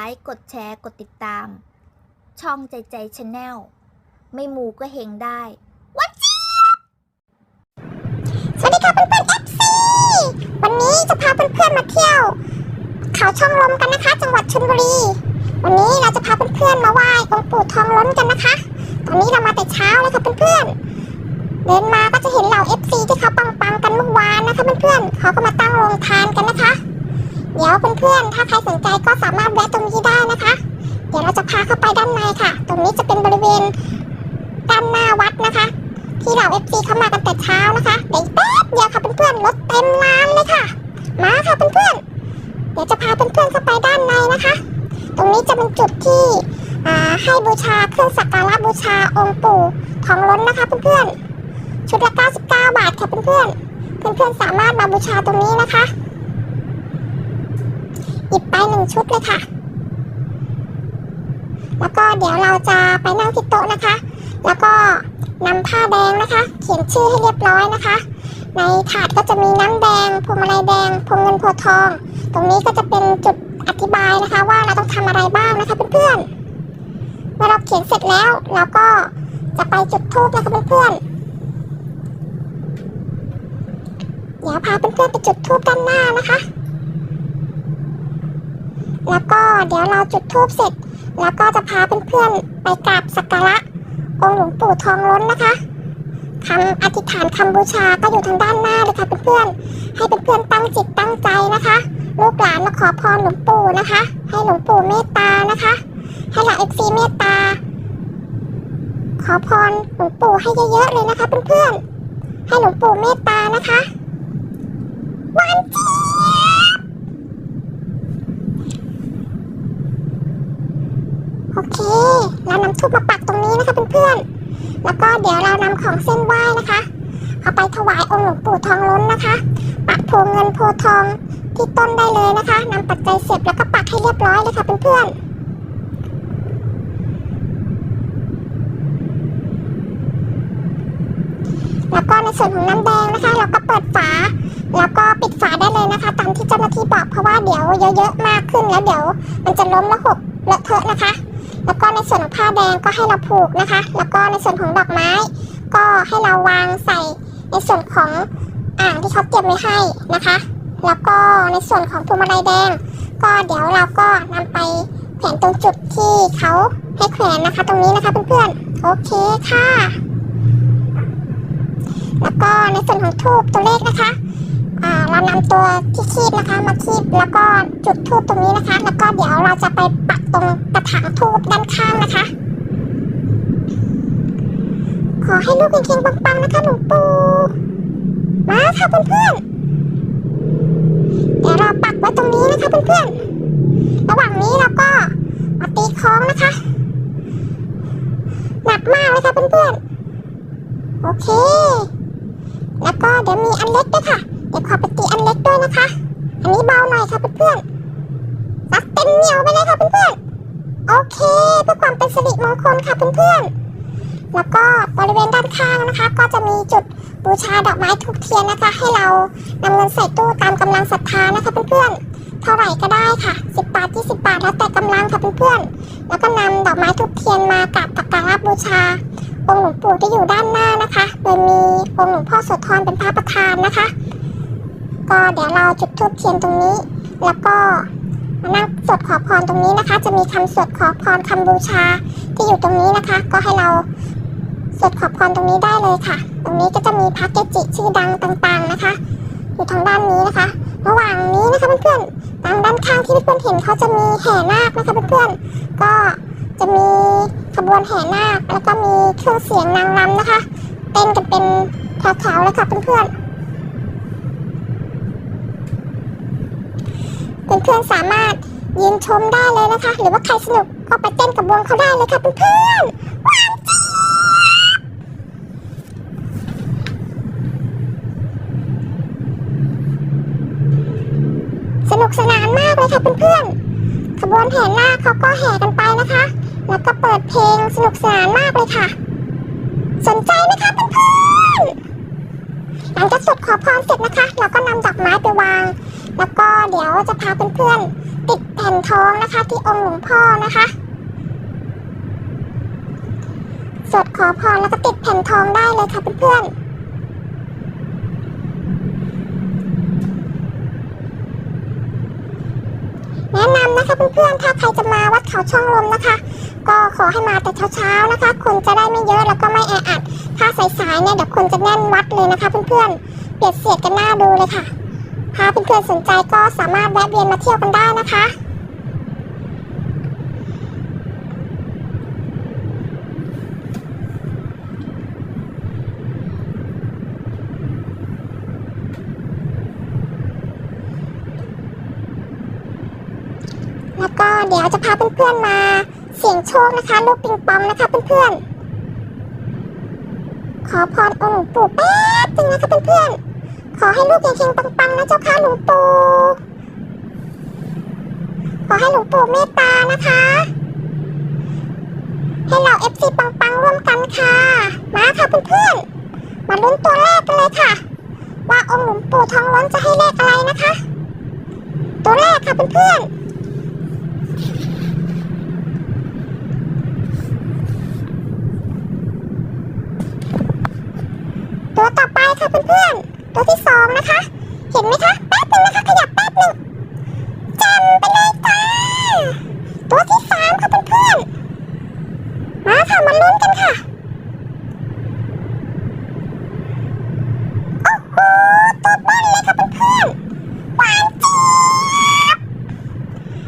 ไลค์ กดแชร์ กดติดตาม ช่องใจใจชาแนล ไม่มูก็เฮงได้วัดจีสวัสดีค่ะเพื่อนๆ FC วันนี้จะพาเพื่อนๆ มาเที่ยว เขาช่องลมกันนะคะ จังหวัดชลบุรี วันนี้เราจะพาเพื่อนๆ มาไหว้องค์ปู่ทองล้นกันนะคะ ตอนนี้เรามาแต่เช้าเลยค่ะเพื่อนๆ เดินมาก็จะเห็นเหล่า FC ที่เขาปังๆ กันเมื่อวานนะคะเพื่อนๆ เขาก็มาตั้งโรงทานกันนะคะ เดี๋ยวเพื่อนๆ ถ้าใครสนใจก็สามารถแวะตรงนี้ได้นะคะ เดี๋ยวเราจะพาเข้าไปด้านในค่ะ ตรงนี้จะเป็นบริเวณด้านหน้าวัดนะคะ ที่เหล่า FC เข้ามากันแต่เช้านะคะเดี๋ยวแป๊บเดียวค่ะเพื่อนๆ รถเต็มร้านเลยค่ะ มาค่ะเพื่อนๆ เดี๋ยวจะพาเพื่อนๆเข้าไปด้านในนะคะ ตรงนี้จะเป็นจุดที่ให้บูชาเครื่องสักการะบูชาองค์ปู่ทองล้นนะคะเพื่อนๆ ชุดละ 99 บาทค่ะเพื่อนๆ เพื่อนๆ สามารถมาบูชาตรงนี้นะคะ หยิบไปหนึ่งชุดเลยค่ะ แล้วก็เดี๋ยวเราจะไปนั่งที่โต๊ะนะคะ แล้วก็นำผ้าแดงนะคะ เขียนชื่อให้เรียบร้อยนะคะ ในถาดก็จะมีน้ำแดงพวงมาลัยแดงพวงเงินพวงทอง ตรงนี้ก็จะเป็นจุดอธิบายนะคะว่าเราต้องทำอะไรบ้างนะคะเพื่อนๆเมื่อเราเขียนเสร็จแล้วเราก็จะไปจุดธูปนะคะเพื่อนๆเดี๋ยวพาเพื่อนๆไปจุดธูปด้านหน้านะคะ แล้วก็เดี๋ยวเราจุดธูปเสร็จ แล้วก็จะพาเพื่อนๆไปกราบสักการะ องค์หลวงปู่ทองล้นนะคะคำอธิษฐานคำบูชาก็อยู่ทางด้านหน้าเลยค่ะเพื่อนๆให้เพื่อนๆตั้งจิตตั้งใจนะคะลูกหลานมาขอพรหลวงปู่นะคะ ให้หลวงปู่เมตตานะคะ ให้หลักเอฟซีเมตตา ขอพรหลวงปู่ให้เยอะๆเลยนะคะเพื่อนๆให้หลวงปู่เมตตานะคะหวานเจี๊ยบโอเค เรานำทูบมาปักตรงนี้นะคะเพื่อนๆ แล้วก็เดี๋ยวเรานำของเส้นไหว้นะคะ เอาไปถวายองค์หลวงปู่ทองล้นนะคะ ปักโพเงินโพทองที่ต้นได้เลยนะคะนำปัจจัยเสร็จแล้วก็ปักให้เรียบร้อยเลยค่ะเพื่อนๆแล้วก็ในส่วนของน้ำแดงนะคะ เราก็เปิดฝา แล้วก็ปิดฝาได้เลยนะคะ ตามที่เจ้าหน้าที่บอกเพราะว่าเดี๋ยวเยอะๆมากขึ้นแล้วเดี๋ยว มันจะล้มแล้วหกเลอะเทอะนะคะ แล้วก็ในส่วนของผ้าแดงก็ให้เราผูกนะคะ แล้วก็ในส่วนของดอกไม้ ก็ให้เราวางใส่ในส่วนของอ่างที่เขาเตรียมไว้ให้นะคะ แล้วก็ในส่วนของพวงมาลัยแดง ก็เดี๋ยวเราก็นำไปแขวนตรงจุดที่เขาให้แขวนนะคะ ตรงนี้นะคะเพื่อนๆโอเคค่ะ แล้วก็ในส่วนของทูบตัวเลขนะคะ เรานำตัวที่คีบนะคะ มาคีบแล้วก็จุดทูบตรงนี้นะคะ แล้วก็เดี๋ยวเราจะไปปักตรงกระถางทูบด้านข้างนะคะ ขอให้ลูกเก่งๆปังๆนะคะหลวงปู่มาค่ะเพื่อนๆเดี๋ยวเราปักไว้ตรงนี้นะคะเพื่อนๆระหว่างนี้เราก็มาตีคล้องนะคะหนักมากเลยค่ะเพื่อนๆโอเค แล้วก็เดี๋ยวมีอันเล็กด้วยค่ะ เดี๋ยวขอไปตีอันเล็กด้วยนะคะ อันนี้เบาหน่อยค่ะเพื่อนๆรักเต็มเหนียวไปเลยค่ะเพื่อนๆ โอเคเพื่อความเป็นสิริมงคลค่ะเพื่อนๆ แล้วก็บริเวณด้านข้างนะคะ ก็จะมีจุดบูชาดอกไม้ทุกเทียนนะคะ ให้เรานำเงินใส่ตู้ตามกำลังศรัทธานะคะเพื่อนๆเท่าไหร่ก็ได้ค่ะ 10 บาท 20 บาท แล้วแต่กำลังค่ะเพื่อนๆ แล้วก็นำดอกไม้ทุกเทียนมากราบสักการะบูชา องค์หลวงปู่ที่อยู่ด้านหน้านะคะ โดยมีองค์หลวงพ่อโสธรเป็นพระประธานนะคะ ก็เดี๋ยวเราจุดธูปเทียนตรงนี้ แล้วก็มานั่งสวดขอพรตรงนี้นะคะ จะมีคำสวดขอพรคำบูชาที่อยู่ตรงนี้นะคะ ก็ให้เราสวดขอพรตรงนี้ได้เลยค่ะ ตรงนี้ก็จะมีพระเกจิชื่อดังต่างๆนะคะ อยู่ทางด้านนี้นะคะ ระหว่างนี้นะคะเพื่อนๆทางด้านข้างที่เพื่อนๆเห็นเขาจะมีแห่นาคนะคะเพื่อนๆก็จะมีขบวนแห่นาคแล้วก็มีเครื่องเสียงนางรำนะคะ เต้นกันเป็นแถวๆเลยค่ะเพื่อนๆ เพื่อนๆสามารถยืนชมได้เลยนะคะ หรือว่าใครสนุกก็ไปเต้นกับวงเขาได้เลยค่ะเพื่อนๆว้าวจี๊ดสนุกสนานมากเลยค่ะเพื่อนๆขบวนแห่หน้าเขาก็แห่กันไปนะคะ แล้วก็เปิดเพลงสนุกสนานมากเลยค่ะ สนใจไหมคะเพื่อนๆหลังจากสวดขอพรเสร็จนะคะ เราก็นำดอกไม้ไปวาง แล้วก็เดี๋ยวจะพาเพื่อนๆติดแผ่นทองนะคะ ที่องค์หลวงพ่อนะคะสวดขอพรแล้วก็ติดแผ่นทองได้เลยค่ะเพื่อนๆแนะนำนะคะเพื่อนๆ ถ้าใครจะมาวัดเขาช่องลมนะคะ ก็ขอให้มาแต่เช้าๆนะคะ คนจะได้ไม่เยอะแล้วก็ไม่แออัด ถ้าสายๆเนี่ยเดี๋ยวคนจะแน่นวัดเลยนะคะเพื่อนๆ เปรียบเสียดกันหน้าดูเลยค่ะ ถ้าเพื่อนๆสนใจก็สามารถแวะเวียนมาเที่ยวกันได้นะคะแล้วก็เดี๋ยวจะพาเพื่อนๆมาเสี่ยงโชคนะคะ ลูกปิงปองนะคะเพื่อนๆ ขอพรองค์ปู่แป๊บนึงนะคะเพื่อนๆ ขอให้ลูกเฮงๆปังๆนะเจ้าค่ะหลวงปู่ขอให้หลวงปู่เมตตานะคะให้เราเอฟซีปังๆร่วมกันค่ะ มาค่ะเพื่อนๆมาลุ้นตัวแรกกันเลยค่ะ ว่าองค์หลวงปู่ทองล้นจะให้เลขอะไรนะคะ ตัวแรกค่ะเพื่อนๆ ตัวต่อไปค่ะเพื่อนๆ ตัวที่ สองนะคะ เห็นไหมคะแป๊บนึงนะคะขยับแป๊บนึงจำไปเลยจ้าตัวที่สามค่ะเพื่อนๆมาค่ะมาลุ้นกันค่ะโอ้โหตัวบ้านเลยค่ะเพื่อนๆหวานเจี๊ยบ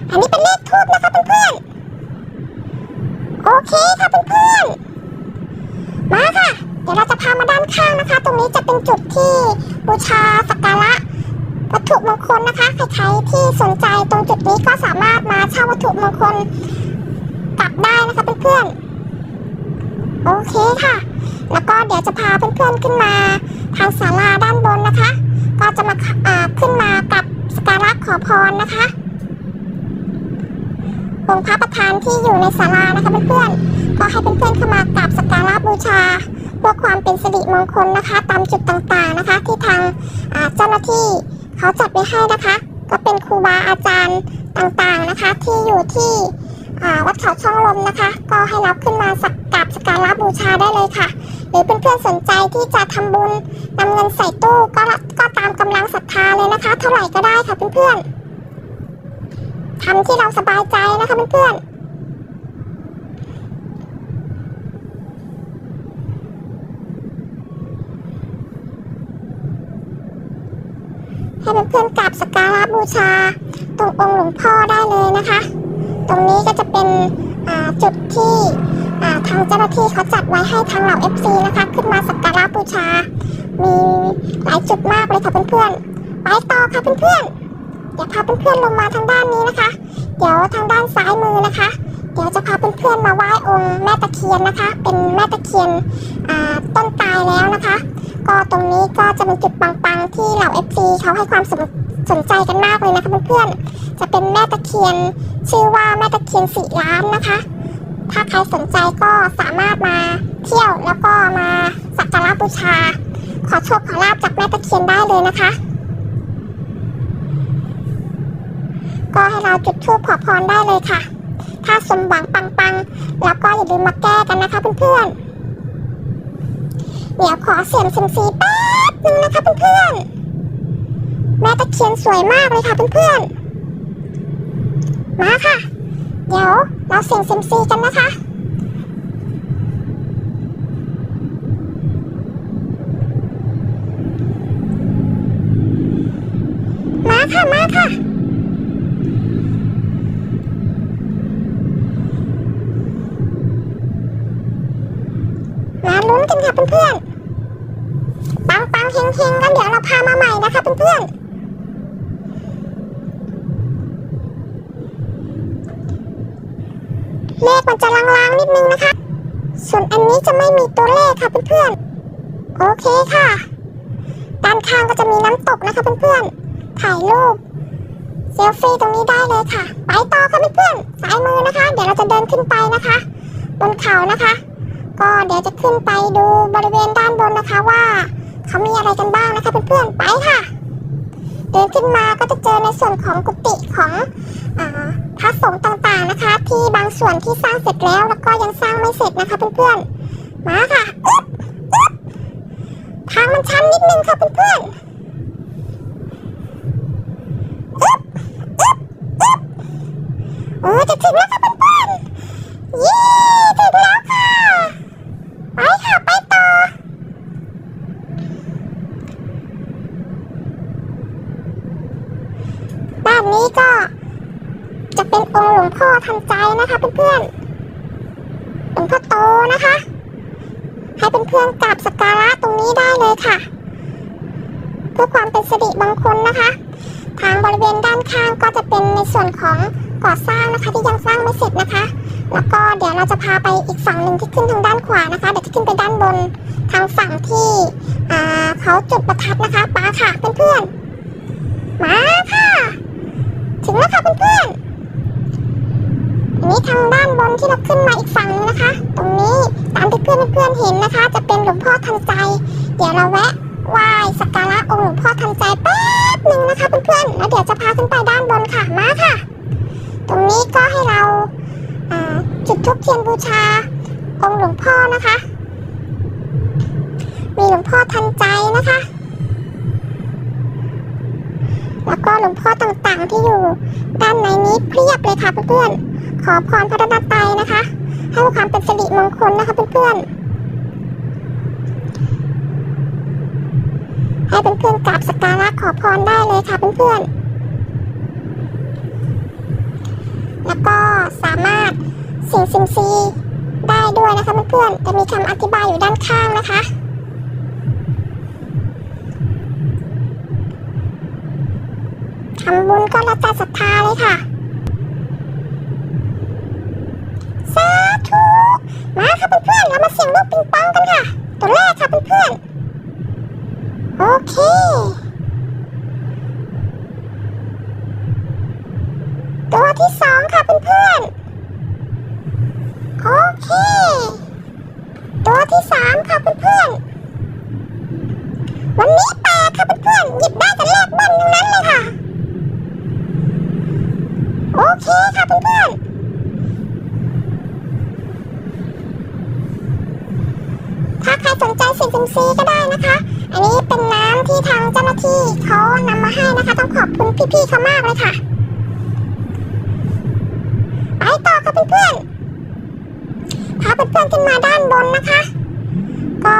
อันนี้เป็นเลขทูบนะคะเพื่อนๆโอเคค่ะเพื่อนๆมาค่ะเดี๋ยวเราจะพามาด้านข้างนะคะ ตรงนี้จะเป็นจุดที่ บูชาสักการะวัตถุมงคลนะคะใครๆที่สนใจตรงจุดนี้ก็สามารถมาเช่าวัตถุมงคลกลับได้นะคะเพื่อนๆโอเคค่ะ แล้วก็เดี๋ยวจะพาเพื่อนๆขึ้นมาทางศาลาด้านบนนะคะ ก็จะมาขึ้นมากับสกการะขอพรนะคะองค์พระประธานที่อยู่ในศาลานะคะเพื่อนๆก็ให้เพื่อนๆเข้ามากราบสักการะบูชา พื่อความเป็นสิริมงคลนะคะ ตามจุดต่างๆนะคะ ที่ทางเจ้าหน้าที่เขาจัดไว้ให้นะคะ ก็เป็นครูบาอาจารย์ต่างๆนะคะ ที่อยู่ที่วัดเขาช่องลมนะคะ ก็ให้รับขึ้นมาสักกราบสักการะบูชาได้เลยค่ะ หรือเพื่อนๆสนใจที่จะทำบุญนำเงินใส่ตู้ก็ก็ตามกำลังศรัทธาเลยนะคะ เท่าไหร่ก็ได้ค่ะเพื่อนๆทำที่เราสบายใจนะคะเพื่อนๆ ให้เพื่อนๆกราบสักการะบูชา ตรงองค์หลวงพ่อได้เลยนะคะ ตรงนี้ก็จะเป็นจุดที่ทางเจ้าหน้าที่เขาจัดไว้ให้ทางเหล่า FC นะคะ ขึ้นมาสักการะบูชา มีหลายจุดมากเลยค่ะเพื่อนๆไปต่อค่ะเพื่อนๆเดี๋ยวพาเพื่อนๆลงมาทางด้านนี้นะคะ เดี๋ยวทางด้านซ้ายมือนะคะเดี๋ยวจะพาเพื่อนๆมาไหว้องค์แม่ตะเคียนนะคะ เป็นแม่ตะเคียนต้นตายแล้วนะคะ ก็ตรงนี้ก็จะเป็นจุดปังๆที่เหล่า FC เขาให้ความสนสนใจกันมากเลยนะคะเพื่อนๆ จะเป็นแม่ตะเคียนชื่อว่าแม่ตะเคียนสีล้านนะคะ ถ้าใครสนใจก็สามารถมาเที่ยวแล้วก็มาสักการะบูชา ขอโชคขอลาบจากแม่ตะเคียนได้เลยนะคะ ก็ให้เราจุดธูปขอพรได้เลยค่ะ ถ้าสมหวังปังๆ แล้วก็อย่าลืมมาแก้กันนะคะเพื่อนๆ เดี๋ยวขอเสียงเซยมซีแป๊บนึงนะคะเพื่อนๆแม่ตะเคียนสวยมากเลยค่ะเพื่อนๆมาค่ะ เดี๋ยวเราเสียงเซยมซีกันนะคะมาค่ะมาค่ะ มาลุ้นกันค่ะ เพื่อนๆ ปังปังเฮงเฮงกันเดี๋ยวเราพามาใหม่นะคะเพื่อนๆเลขมันจะลางๆนิดนึงนะคะ ส่วนอันนี้จะไม่มีตัวเลขค่ะเพื่อนๆ โอเคค่ะ ด้านข้างก็จะมีน้ำตกนะคะเพื่อนๆ ถ่ายรูปเซลฟี่ตรงนี้ได้เลยค่ะ ไปต่อค่ะเพื่อนๆซ้ายมือนะคะ เดี๋ยวเราจะเดินขึ้นไปนะคะ บนเขานะคะ ก็เดี๋ยวจะขึ้นไปดูบริเวณด้านบนนะคะว่าเขามีอะไรกันบ้างนะคะเพื่อนๆไปค่ะ เดินขึ้นมาก็จะเจอในส่วนของกุฏิของอพระสงฆ์ต่างๆนะคะ ที่บางส่วนที่สร้างเสร็จแล้วแล้วก็ยังสร้างไม่เสร็จนะคะเพื่อนๆมาค่ะอึ๊บอึ๊บทางมันชันนิดนึงค่ะเพื่อนๆอึ๊บอึ๊บอึ๊บโอ้จะถึงแล้วค่ะเพื่อนๆเย้ถึงแล้วค่ะ ไปค่ะไปต่อ ด้านนี้ก็จะเป็นองค์หลวงพ่อ ทันใจนะคะเพื่อนๆหลวงพ่อโตนะคะ ให้เพื่อนๆกราบสักการะตรงนี้ได้เลยค่ะ เพื่อความเป็นสิริมงคลนะคะ ทางบริเวณด้านข้างก็จะเป็นในส่วนของก่อสร้างนะคะที่ยังสร้างไม่เสร็จนะคะ แล้วก็เดี๋ยวเราจะพาไปอีกฝั่งหนึ่งที่ขึ้นทางด้านขวานะคะ เดี๋ยวจะขึ้นไปด้านบนทางฝั่งที่เขาจุดประทัดนะคะป้าค่ะเพื่อนๆมาค่ะ ถึงแล้วค่ะเพื่อนๆอั นี้ทางด้านบนที่เราขึ้นมาอีกฝั่งนึงนะคะ ตรงนี้ตามที่เพื่อนเพื่อนเห็นนะคะ จะเป็นหลวงพ่อทันใจ เดี๋ยวเราแวะไหว้สักการะองค์หลวงพ่อทันใจแป๊บหนึ่งนะคะเพื่อนๆแล้วเดี๋ยวจะพาขึ้นไปด้านบนค่ะมาค่ะ ตรงนี้ก็ให้เราอ่าจุดธูปเทียนบูชา องค์หลวงพ่อนะคะ มีหลวงพ่อทันใจนะคะแล้วก็หลวงพ่อต่างๆที่อยู่ด้านในนี้เพียบเลยค่ะเพื่อนๆ ขอพรพระรัตนตรัยนะคะ ให้ความเป็นสิริมงคลนะคะเพื่อนๆให้เพื่อนๆกราบสักการะขอพรได้เลยค่ะเพื่อนๆแล้วก็สามารถเสิ่งซิมซีได้ด้วยนะคะเพื่อนๆจะมีคำอธิบายอยู่ด้านข้างนะคะทำบุญก็แล้วแต่ศรัทธาเลยค่ะ สาธุ มาค่ะเพื่อนๆเรามาเสี่ยงลูกปิงปองกันค่ะ ตัวแรกค่ะเพื่อนๆโอเค ตัวที่สองค่ะเพื่อนๆ โอเค ตัวที่สามค่ะเพื่อนๆ วันนี้แปดค่ะเพื่อนๆ หยิบได้แต่แรกเบิ้ลทั้งนั้นเลยค่ะ โอเคค่ะเพื่อนๆ ถ้าใครสนใจสินซิมซีก็ได้นะคะ อันนี้เป็นน้ำที่ทางเจ้าหน้าที่เขานำมาให้นะ คุณพี่ๆเขามากเลยค่ะไปต่อค่ะเพื่อนๆพาเพื่อนๆขึ้นมาด้านบนนะคะ ก็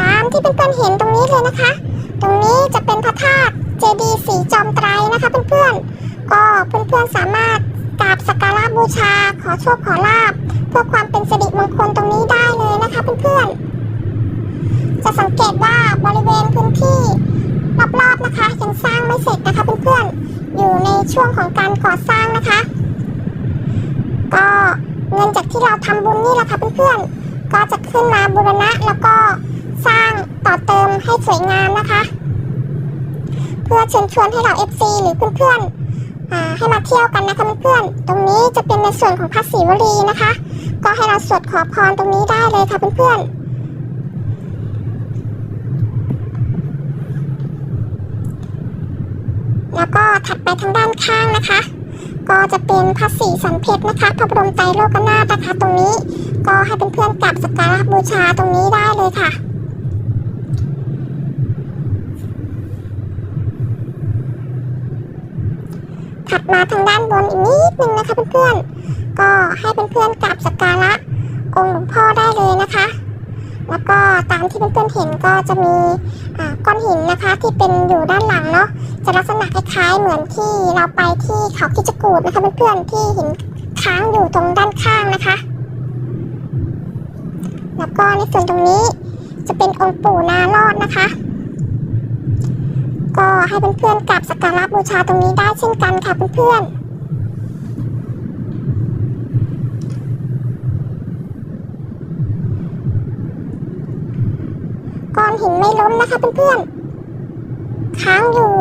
ตามที่เพื่อนๆเห็นตรงนี้เลยนะคะ ตรงนี้จะเป็นพระธาตุเจดีย์สีจอมไตรนะคะเพื่อนๆก็เพื่อนๆสามารถกราบสักการะบูชาขอโชคขอลาบเพื่อความเป็นสิริมงคลตรงนี้ได้เลยนะคะเพื่อนๆจะสังเกตว่าบริเวณพื้นที่ รอบๆนะคะ ยังสร้างไม่เสร็จนะคะเพื่อนๆอยู่ในช่วงของการก่อสร้างนะคะ ก็เงินจากที่เราทำบุญนี่แหละค่ะเพื่อนๆก็จะขึ้นมาบูรณะแล้วก็สร้างต่อเติมให้สวยงามนะคะ เพื่อเชิญชวนให้เรา FC หรือเพื่อนๆให้มาเที่ยวกันนะคะเพื่อนๆ ตรงนี้จะเป็นในส่วนของพระศิวลีนะคะ ก็ให้เราสวดขอพรตรงนี้ได้เลยค่ะเพื่อนๆ แล้วก็ถัดไปทางด้านข้างนะคะ ก็จะเป็นพระศรีสันเพชรนะคะพระบรมไตรโลกนาถนะคะตรงนี้ ก็ให้เป็นเพื่อนกราบสักการะบูชาตรงนี้ได้เลยค่ะถัดมาทางด้านบนอีกนิดนึงนะคะเพื่อนๆ ก็ให้เพื่อนๆกราบสักการะองค์หลวงพ่อได้เลยนะคะ แล้วก็ตามที่เพื่อนๆเห็นก็จะมีก้อนหินนะคะที่เป็นอยู่ด้านหลังเนาะจะลักษณะคล้ายๆเหมือนที่เราไปที่เขาคิจกูดนะคะเพื่อนๆที่หินค้างอยู่ตรงด้านข้างนะคะ แล้วก็ในส่วนตรงนี้จะเป็นองค์ปู่นารอดนะคะ ก็ให้เพื่อนๆกราบสักการะบูชาตรงนี้ได้เช่นกันค่ะเพื่อนๆ อนหินไม่ล้มนะคะเพื่อนๆ ค้างอยู่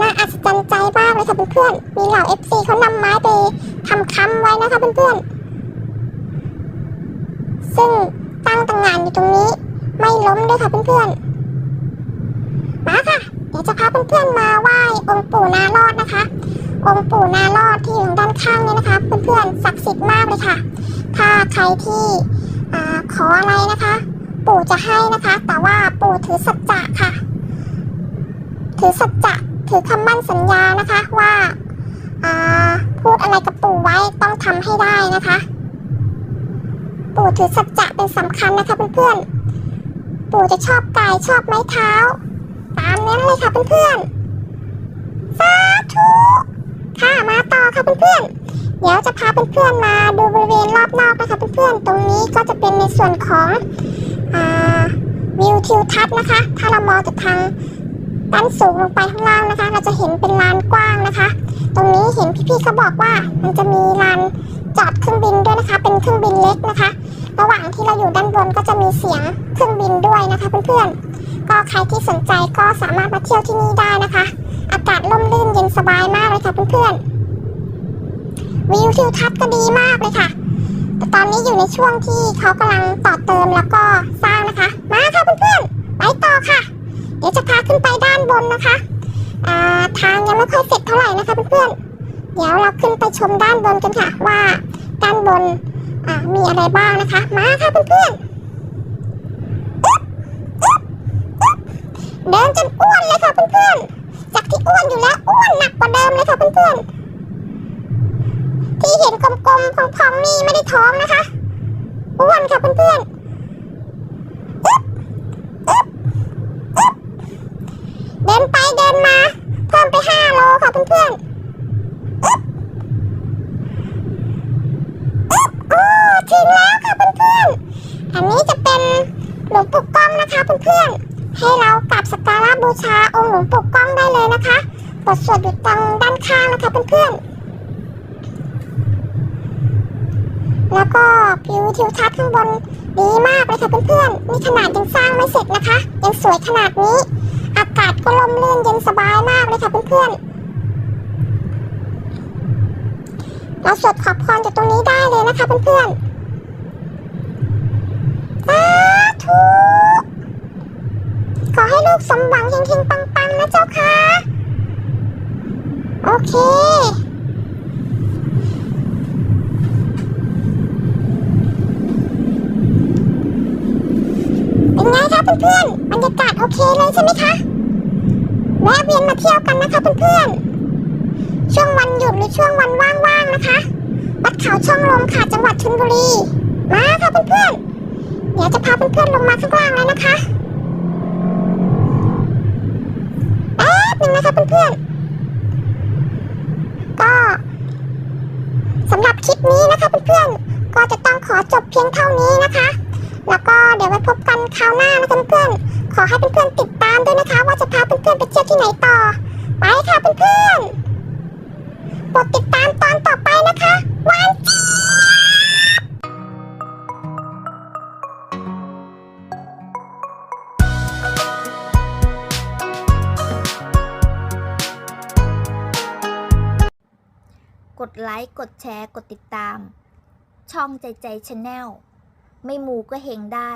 น่าอัศจรรย์ใจมากเลยค่ะเพื่อนๆ มีเหล่า FC เขานำไม้ไปทำค้ำไว้นะคะเพื่อนๆ ซึ่งตั้งต่างงานอยู่ตรงนี้ ไม่ล้มด้วยค่ะเพื่อนๆ มาค่ะ เดี๋ยวจะพาเพื่อนๆมาไหว้องค์ปู่นารอดนะคะ องค์ปู่นารอดที่อยู่ด้านข้างเนี่ยนะคะ เพื่อนๆ ศักดิ์สิทธิ์มากเลยค่ะ ถ้าใครที่อขออะไรนะคะ ปู่จะให้นะคะ แต่ว่าปู่ถือสัจจะค่ะ ถือสัจจะถือคำมั่นสัญญานะคะว่าาพูดอะไรกับปู่ไว้ต้องทำให้ได้นะคะ ปู่ถือสัจจะเป็นสำคัญนะคะเพื่อนๆปู่จะชอบกายชอบไม้เท้า ตามนั้นเลยค่ะเพื่อนๆสาธุค่ะมาต่อค่ะเพื่อนๆเดี๋ยวจะพาเพื่อนๆมาดูบริเวณรอบนอกนะคะเพื่อนๆตรงนี้ก็จะเป็นในส่วนของ วิวทิวทัศน์นะคะ ถ้าเรามองจากทางด้านสูงลงไปข้างล่างนะคะ เราจะเห็นเป็นลานกว้างนะคะ ตรงนี้เห็นพี่ๆเขาบอกว่า มันจะมีลานจอดเครื่องบินด้วยนะคะ เป็นเครื่องบินเล็กนะคะ ระหว่างที่เราอยู่ด้านบนก็จะมีเสียงเครื่องบินด้วยนะคะเพื่อนๆ ก็ใครที่สนใจก็สามารถมาเที่ยวที่นี่ได้นะคะ อากาศร่มรื่นเย็นสบายมากเลยค่ะเพื่อนๆ วิวทิวทัศน์ก็ดีมากเลยค่ะ ต่ตอนนี้อยู่ในช่วงที่เขากำลังต่อเติมแล้วก็สร้างนะคะ มาค่ะเพื่อนๆไปต่อค่ะ เดี๋ยวจะพาขึ้นไปด้านบนนะคะาทางยังไม่ค่อยเสร็จเท่าไหร่นะคะเพื่อนๆเดี๋ยวเราขึ้นไปชมด้านบนกันค่ะว่าด้านบนมีอะไรบ้างนะคะ มาค่ะเพื่อนๆอึ๊บอึ๊บอึ๊บเดินจนอ้วนเลยค่ะเพื่อนๆจากที่อ้วนอยู่แล้วอ้วนหนักกว่าเดิมเลยค่ะเพื่อนๆ ที่เห็นกลมๆพองๆนี่ไม่ได้ท้องนะคะอ้วนค่ะเพื่อนๆเดินไปเดินมาเพิ่มไปห้าโลค่ะเพื่อนๆอึ๊บอึ๊บโอ้ถึงแล้วค่ะเพื่อนๆ อันนี้จะเป็นหลวงปู่ก้องนะคะเพื่อนๆ ให้เรากราบสักการะบูชาองค์หลวงปู่ก้องได้เลยนะคะ บทสวดอยู่ตรงด้านข้างนะคะเพื่อนๆ แล้วก็วิวทิวทัศน์ข้างบนดีมากเลยค่ะเพื่อนๆนี่ขนาดยังสร้างไม่เสร็จนะคะ ยังสวยขนาดนี้ อากาศก็ลมลื่นเย็นสบายมากเลยค่ะเพื่อนๆเราสวดขอพรจากตรงนี้ได้เลยนะคะเพื่อนๆสาธุขอให้ลูกสมหวังเฮงๆปังๆ นะเจ้าค่ะ โอเค เป็นไงคะเพื่อนๆ บรรยากาศโอเคเลยใช่ไหมคะ แวะเวียนมาเที่ยวกันนะคะเพื่อนๆ ช่วงวันหยุดหรือช่วงวันว่างๆนะคะวัดเขาช่องลมค่ะจังหวัดชลบุรี มาค่ะเพื่อนๆ เดี๋ยวจะพาเพื่อนๆลงมาข้างล่างเลยนะคะแป๊บนึงนะคะเพื่อนๆ ก็สำหรับคลิปนี้นะคะเพื่อนๆ ก็จะต้องขอจบเพียงเท่านี้นะคะ แล้วก็เดี๋ยวไว้พบกันคราวหน้านะคะเพื่อนๆ ขอให้เพื่อนๆติดตามด้วยนะคะ ว่าจะพาเพื่อนๆไปเที่ยวที่ไหนต่อ ไปค่ะเพื่อนๆกดติดตามตอนต่อไปนะคะวานจี๊ยบกดไลค์ กดแชร์ กดติดตาม ช่องใจใจชาแนล ไม่มูก็เฮงได้